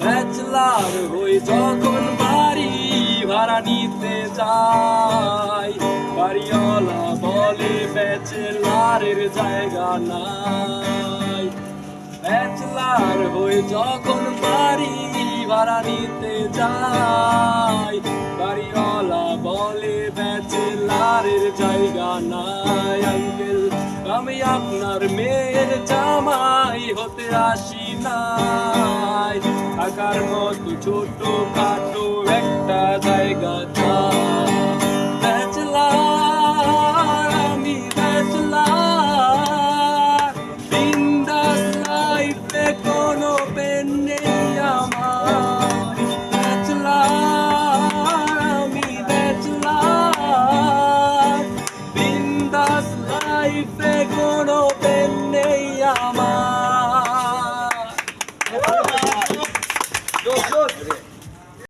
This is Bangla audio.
ব্যাচলার হই যখন বাড়ি ভাড়া নিতে যাই বাড়িওয়ালা ব্যাচলারের জায়গা নাই। ব্যাচলার হই যখন বাড়ি ভাড়া নিতে যাই বাড়িওয়ালা বলে, ব্যাচলারের জায়গা নাই আঙ্কেল আমি আপনার মেয়ের জামাই হতে আসি নাই। থাকার মতো ছোট খাটো if they're gonna